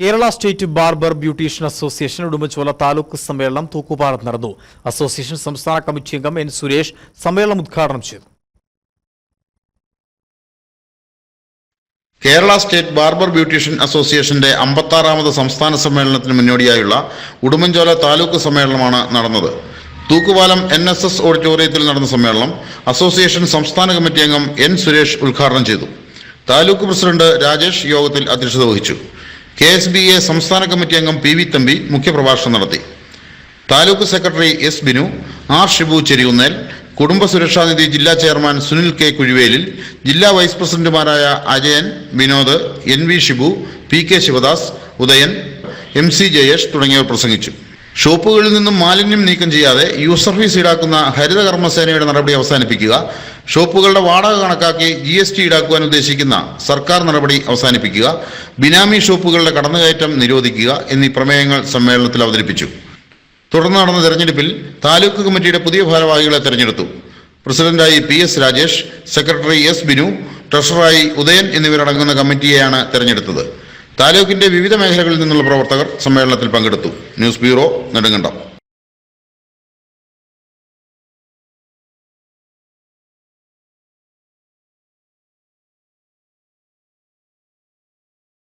Kerala state barber beautician association Udumbanchola taluk സമ്മേളനം തൂക്കുപാറത്ത് നടന്നു. അസോസിയേഷൻ സംസ്ഥാന കമ്മിറ്റി അംഗം എൻ സുരേഷ് സമ്മേളനം ഉദ്ഘാടനം ചെയ്തു. കേരള സ്റ്റേറ്റ് ബാർബർ ബ്യൂട്ടീഷ്യൻ അസോസിയേഷന്റെ അമ്പത്താറാമത് സംസ്ഥാന സമ്മേളനത്തിന് മുന്നോടിയായുള്ള ഉടുമ്പൻചോല താലൂക്ക് സമ്മേളനമാണ് നടന്നത്. തൂക്കുപാലം എൻ എസ് എസ് ഓഡിറ്റോറിയത്തിൽ നടന്ന സമ്മേളനം അസോസിയേഷൻ സംസ്ഥാന കമ്മിറ്റി അംഗം എൻ സുരേഷ് ഉദ്ഘാടനം ചെയ്തു. താലൂക്ക് പ്രസിഡന്റ് രാജേഷ് യോഗത്തിൽ അധ്യക്ഷത വഹിച്ചു. കെ എസ് ബി എ സംസ്ഥാന കമ്മിറ്റി അംഗം പി വി തമ്പി മുഖ്യപ്രഭാഷണം നടത്തി. Taluk secretary S Binu R Shibu Cheriyunnel കുടുംബ സുരക്ഷാ നിധി ജില്ലാ ചെയർമാൻ സുനിൽ കെ കുഴിവേലിൽ ജില്ലാ വൈസ് പ്രസിഡന്റുമാരായ Ajayan Vinod N V Shibu P K Shivadas Udayan M C Jayesh തുടങ്ങിയവർ പ്രസംഗിച്ചു. ഷോപ്പുകളിൽ നിന്നും മാലിന്യം നീക്കം ചെയ്യാതെ യൂസർ ഫീസ് ഈടാക്കുന്ന ഹരിതകർമ്മസേനയുടെ നടപടി അവസാനിപ്പിക്കുക ഷോപ്പുകളുടെ വാടക കണക്കാക്കി ജി എസ് ടി ഈടാക്കുവാൻ ഉദ്ദേശിക്കുന്ന സർക്കാർ നടപടി അവസാനിപ്പിക്കുക ബിനാമി ഷോപ്പുകളുടെ കടന്നുകയറ്റം നിരോധിക്കുക എന്നീ പ്രമേയങ്ങൾ സമ്മേളനത്തിൽ അവതരിപ്പിച്ചു. തുടർന്ന് നടന്ന തെരഞ്ഞെടുപ്പിൽ താലൂക്ക് കമ്മിറ്റിയുടെ പുതിയ ഭാരവാഹികളെ തെരഞ്ഞെടുത്തു. പ്രസിഡന്റായി P S Rajesh secretary S Binu ട്രഷററായി Udayan എന്നിവരടങ്ങുന്ന കമ്മിറ്റിയെയാണ് തെരഞ്ഞെടുത്തത്. താലൂക്കിന്റെ വിവിധ മേഖലകളിൽ നിന്നുള്ള പ്രവർത്തകർ സമ്മേളനത്തിൽ പങ്കെടുത്തു. News bureau Nedumkandam.